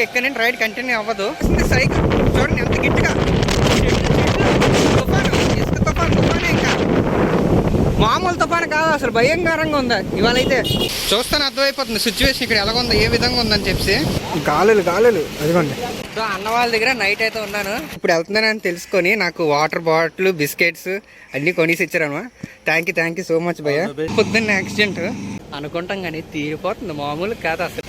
ఎక్కడ నుంచి ride continue అవ్వదు. సైకిల్. చూడండి ఎంత గిట్టుగా. తుఫాను. ఇసుక తుఫాను తుఫానే ఇంకా. మామూలు తుఫాను కాదు అసలు భయంకరంగా ఉంది. ఇవాళ అయితే చూస్తాను అర్థమైపోతుంది సిచ్యువేషన్ ఇక్కడ ఎలా ఉందో ఏ విధంగా ఉందని చెప్పి. గాలులు గాలులు. అదిగోండి. సో అన్న వాళ్ళ దగ్గర నైట్ అయితే ఉన్నాను. ఇప్పుడు వెళ్తున్నానని తెలుసుకొని నాకు వాటర్ బాటిల్ బిస్కెట్స్ అన్ని కొనిసి ఇచ్చారనమా thank you thank you so much భయ్య. పొద్దున్న యాక్సిడెంట్. అనుకుంటాం కానీ తీరిపోతుంది. మామూలు కాదు అసలు.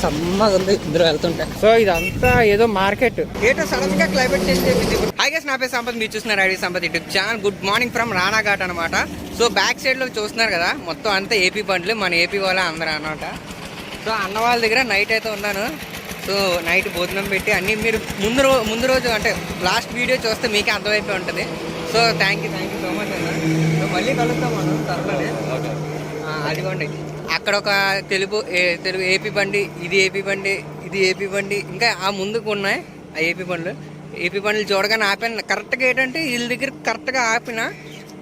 సమ్మగా ఉంది. ఇద్దరు వెళ్తుంటే. సో ఇదంతా ఏదో మార్కెట్. ఏటో సడన్గా క్లైమేట్ చేంజ్ చెప్పింది హై గెస్ నా పేరు సంపత్. మీరు చూస్తున్నారు ID Sampath YouTube channel good morning from Ranaghat అనమాట సో బ్యాక్ సైడ్లో చూస్తున్నారు కదా మొత్తం అంతా ఏపీ బండ్లు మన ఏపీ వాళ్ళ అందరూ అనమాట సో అన్న వాళ్ళ దగ్గర నైట్ అయితే ఉన్నాను. సో నైట్ భోజనం పెట్టి అన్నీ మీరు ముందు రో ముందు రోజు అంటే లాస్ట్ వీడియో చూస్తే మీకే అర్థమైపోయి ఉంటుంది. So thank you thank you so much అన్న. సో మళ్ళీ కలుస్తాం మనం త్వరలోనే. ఆ, అదిగోండి. అక్కడ ఒక తెలుగు ఏ- తెలుగు ఏపీ బండి ఇది ఏపీ బండి ఇది ఏపీ బండి ఇంకా ఆ ముందుకు ఉన్నాయి ఆ ఏపీ బండ్లు. ఏపీ బండ్లు చూడగానే ఆపాను. కరెక్ట్గా ఏంటంటే వీళ్ళ దగ్గర కరెక్ట్గా ఆపిన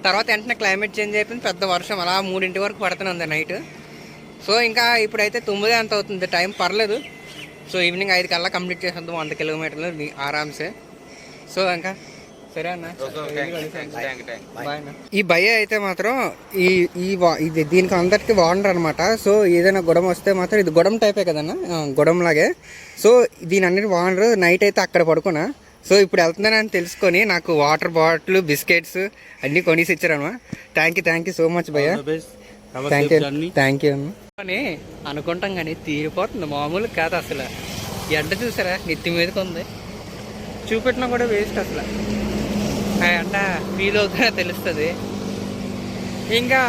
తర్వాత వెంటనే క్లైమేట్ చేంజ్ అయిపోయింది పెద్ద వర్షం. అలా మూడింటి వరకు పడుతుంది నైట్ సో ఇంకా ఇప్పుడైతే తొమ్మిది అంత అవుతుంది. టైం పర్లేదు. సో ఈవినింగ్ ఐదు కల్లా కంప్లీట్ చేసేద్దాం వంద కిలోమీటర్లు ఆరామ్సే సో ఇంకా సరే అన్న. ఈ భయ అయితే మాత్రం ఈ ఈ ఇది దీనికి అందరికి వాడరు అనమాట సో ఏదైనా గొడవ వస్తే మాత్రం ఇది గొడవ టైపే కదన్న? గొడవ లాగే. సో దీని అన్నిటి వాడరు నైట్ అయితే అక్కడ పడుకున్నా. సో ఇప్పుడు వెళ్తున్నానని తెలుసుకొని నాకు వాటర్ బాటిల్ బిస్కెట్స్ అన్నీ కొనిసి ఇచ్చారనమా thank you thank you so much భయ్య. థ్యాంక్ యూ థ్యాంక్ యూ అని అనుకుంటాం కానీ తీరిపోతుంది. మామూలు కాదు అసలు. ఎండ చూసారా? నెత్తి మీదకి ఉంది. చూపెట్టినా కూడా వేస్ట్ అసలు. ఆ ఫీల్ అవుతున్నా తెలుస్తుంది. ఇంకా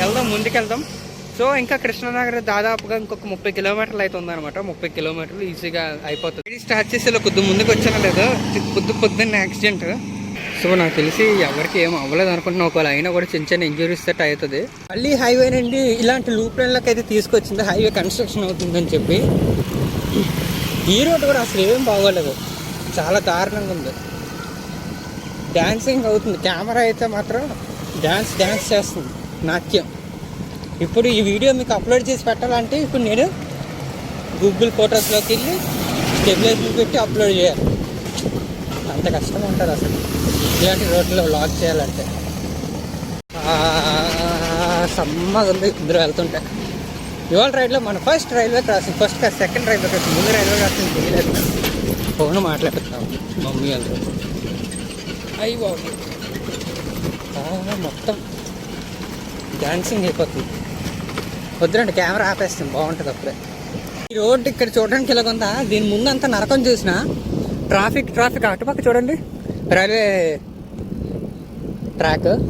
వెళ్దాం ముందుకెళ్దాం. సో ఇంకా కృష్ణానగర్ దాదాపుగా ఇంకొక ముప్పై కిలోమీటర్లు అయితే ఉందన్నమాట ముప్పై కిలోమీటర్లు ఈజీగా అయిపోతుంది. ఇది స్టార్ట్ చేసేలా కొద్ది ముందుకు వచ్చాను లేదు పొద్దు పొద్దున్న యాక్సిడెంట్ సో నాకు తెలిసి ఎవరికి ఏం అవ్వలేదు అనుకుంటున్నా. ఒకవేళ అయినా కూడా చిన్న చిన్న ఇంజురీస్ తట్ అవుతుంది మళ్ళీ హైవే నుండి ఇలాంటి లూప్ లైన్లకు అయితే తీసుకొచ్చింది. హైవే కన్స్ట్రక్షన్ అవుతుందని చెప్పి. ఈ రోడ్డు కూడా అసలు ఏం బాగోలేదు. చాలా దారుణంగా ఉంది. డ్యాన్సింగ్ అవుతుంది. కెమెరా అయితే మాత్రం డ్యాన్స్ డ్యాన్స్ చేస్తుంది. నాట్యం. ఇప్పుడు ఈ వీడియో మీకు అప్లోడ్ చేసి పెట్టాలంటే ఇప్పుడు నేను గూగుల్ ఫొటోస్లోకి వెళ్ళి స్టెబిలైజర్ పెట్టి అప్లోడ్ చేయాలి. అంత కష్టం ఉంటుంది అసలు. ఇలాంటి రోడ్లో లాక్ చేయాలంటే. సమ్మగా ఉంది. ఇద్దరు వెళ్తుంటే. ఇవాళ రైడ్లో మన ఫస్ట్ రైల్వే క్రాసింగ్ ఫస్ట్ కాదు సెకండ్ రైల్వే క్రాసింగ్. ముందు రైల్వే క్రాసింగ్ తెలియలేదు ఫోన్ మాట్లాడుతున్నాం మమ్మీ అందరూ అయ్యి బాబు ఆ, మొత్తం డాన్సింగ్ అయిపోతుంది. వద్దురండి కెమెరా ఆపేస్తుంది బాగుంటుంది అప్పుడే. ఈ రోడ్డు ఇక్కడ చూడడానికి ఇలాగ ఉందా? దీని ముందు అంతా నరకం చూసిన? ట్రాఫిక్ ట్రాఫిక్ అటుపక్క చూడండి. Railway track.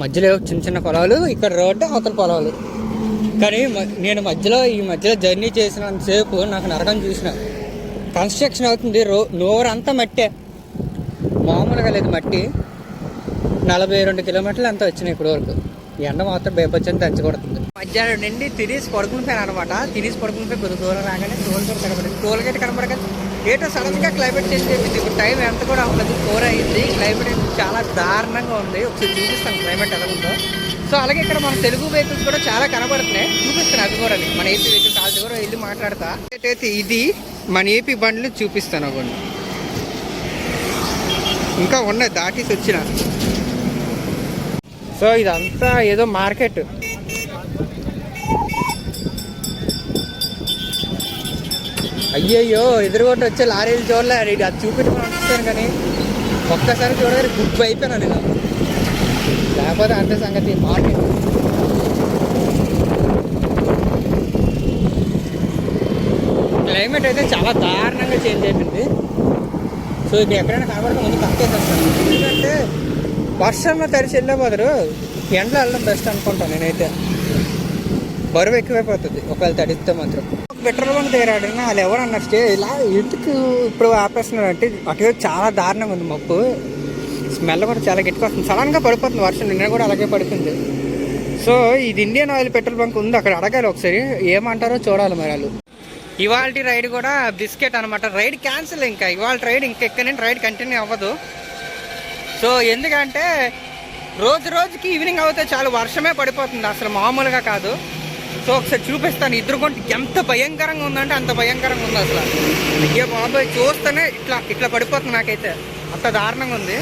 మధ్యలో చిన్న చిన్న పొలాలు ఇక్కడ రోడ్డు అవతల పొలాలు. కానీ మ- నేను మధ్యలో ఈ మధ్యలో జర్నీ చేసినంతసేపు నాకు నరకం చూసిన. కన్స్ట్రక్షన్ అవుతుంది రో నోరంతా మట్టే. మామూలుగా లేదు మట్టి. నలభై రెండు కిలోమీటర్లు అంతా వచ్చినాయి ఇప్పుడు వరకు. ఎండ మాత్రం బేపచ్చని దంచకూడుతుంది మధ్యాహ్నం నుండి తినేసి పడుకుని అనమాట తినేసి పడుకుని కొద్ది దూరం రాగానే టోల్ గేట్ కనబడింది. టోల్ గేట్ కనబడక ఏటో సడన్గా క్లైమేట్ చేంజ్ అయిపోయింది. ఇప్పుడు టైం ఎంత కూడా అవ్వలేదు. ఫోర్ అయింది. క్లైమేట్ చాలా దారుణంగా ఉంది. ఒకసారి చూపిస్తాను క్లైమేట్ ఎలా ఉందో. సో అలాగే ఇక్కడ మన తెలుగు వెహికల్స్ కూడా చాలా కనబడుతున్నాయి. చూపిస్తాను అవి కూడా మన ఏపీ వెహికల్స్ వాళ్ళ దగ్గర వెళ్ళి మాట్లాడతా. అయితే ఇది మన ఏపీ బండ్లు చూపిస్తాను అవ్వండి. ఇంకా ఉన్నాయి దాటిసి వచ్చిన. సో ఇదంతా ఏదో మార్కెట్. అయ్యయ్యో ఎదురుగొట్టి వచ్చే లారీలు చూడలే అది చూపించుకొని వస్తాను కానీ ఒక్కసారి చూడగానే గుడ్ అయిపోయాను నేను. లేకపోతే అంతే సంగతి మార్కెట్. క్లైమేట్ అయితే చాలా దారుణంగా చేంజ్ అయిపోయింది. సో ఇది ఎక్కడైనా కనబడక ముందు పక్కేసేస్తాను ఎందుకంటే వర్షంలో తడిసి వెళ్ళబోదరు ఎండలో వెళ్ళడం బెస్ట్ అనుకుంటాను నేనైతే. బరువు ఎక్కువైపోతుంది. ఒకవేళ తడిస్తే మాత్రం. పెట్రోల్ బంక్ దగ్గర వాళ్ళు ఎవరు అన్నారు స్టే ఇలా ఎందుకు ఇప్పుడు ఆపేస్తున్నారు? అంటే అటు చాలా దారుణంగా ఉంది మప్పు స్మెల్ కూడా చాలా గట్టిగా వస్తుంది. సడన్గా పడిపోతుంది వర్షం. నిన్న కూడా అలాగే పడుతుంది సో ఇది ఇండియన్ ఆయిల్ పెట్రోల్ బంక్ ఉంది. అక్కడ అడగాలి ఒకసారి. ఏమంటారో చూడాలి మరి వాళ్ళు. ఇవాళ రైడ్ కూడా బిస్కెట్ అనమాట రైడ్ క్యాన్సిల్ ఇంకా. ఇవాళ రైడ్ ఇంకా ఎక్కడ నుండి రైడ్ కంటిన్యూ అవ్వదు. సో ఎందుకంటే రోజు రోజుకి ఈవినింగ్ అవుతే చాలా వర్షమే పడిపోతుంది. అసలు మామూలుగా కాదు. సో ఒకసారి చూపిస్తాను. ఇద్దరు కొంటే ఎంత భయంకరంగా ఉందంటే అంత భయంకరంగా ఉంది అసలు. అయ్యో బాబోయ్ చూస్తేనే ఇట్లా ఇట్లా పడిపోతుంది నాకైతే. అంత దారుణంగా ఉంది.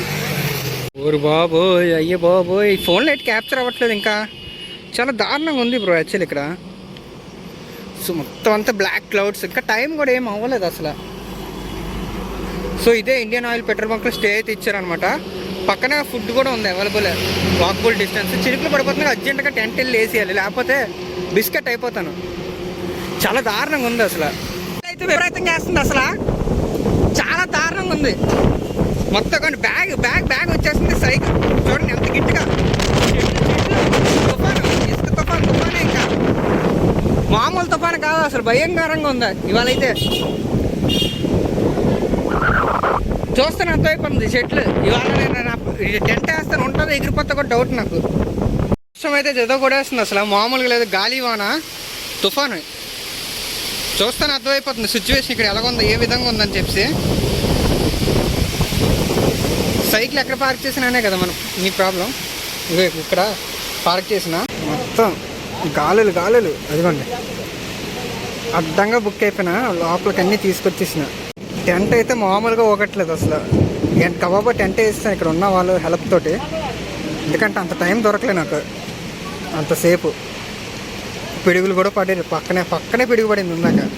ఓరు బాబోయ్ అయ్యో బాబోయ్. ఫోన్లో అయితే క్యాప్చర్ అవ్వట్లేదు ఇంకా. చాలా దారుణంగా ఉంది బ్రో యాక్చువల్ ఇక్కడ. సో మొత్తం అంతా బ్లాక్ క్లౌడ్స్ ఇంకా టైం కూడా ఏం అవ్వలేదు అసలు. సో ఇదే ఇండియన్ ఆయిల్ పెట్రోల్ బంక్లో స్టే అయితే ఇచ్చారనమాట పక్కన ఫుడ్ కూడా ఉంది అవైలబుల్ వాకబుల్ డిస్టెన్స్ చిరుకులు పడిపోతుంది అర్జెంట్గా టెంట్ వెళ్ళి వేసేయాలి లేకపోతే బిస్కెట్ అయిపోతాను. చాలా దారుణంగా ఉంది అసలు. అయితే విపరీతం చేస్తుంది అసలు. చాలా దారుణంగా ఉంది. మొత్తం కానీ బ్యాగ్ బ్యాగ్ బ్యాగ్ వచ్చేస్తుంది. సైకిల్. చూడండి ఎంత గిట్టుగా తుఫాను ఇసుక తుఫాను తుఫానే ఇంకా మామూలు తుఫాను కాదు అసలు భయంకరంగా ఉంది. ఇవాళ అయితే చూస్తాను అంత అయిపోతుంది చెట్లు. ఇవాళ నేను టెంట్ వేస్తాను ఉంటుందో ఎగిరిపోతా కూడా డౌట్ నాకు. వర్షం అయితే జదో కొడేస్తుంది వేస్తుంది అసలు. మామూలుగా లేదు గాలి వాన తుఫాను. చూస్తాను అర్థమైపోతుంది సిచ్యువేషన్ ఇక్కడ ఎలాగుందో ఏ విధంగా ఉందని చెప్పి. సైకిల్ ఎక్కడ పార్క్ చేసినానే కదా మనం నీ ప్రాబ్లం ఇగో ఇక్కడ పార్క్ చేసిన. మొత్తం గాలులు గాలులు. అదిగోండి. అడ్డంగా బుక్ అయిపోయినా లోపలికి అన్నీ తీసుకొచ్చేసిన. టెంట్ అయితే మామూలుగా ఒకట్లేదు అసలు. ఏంటి కబాబా టెంట్ వేస్తాను ఇక్కడ ఉన్న వాళ్ళు హెల్ప్ తోటి. ఎందుకంటే అంత టైం దొరకలే నాకు. అంతసేపు. పిడుగులు కూడా పడేది. పక్కనే పక్కనే పిడుగు పడింది ఇందాక.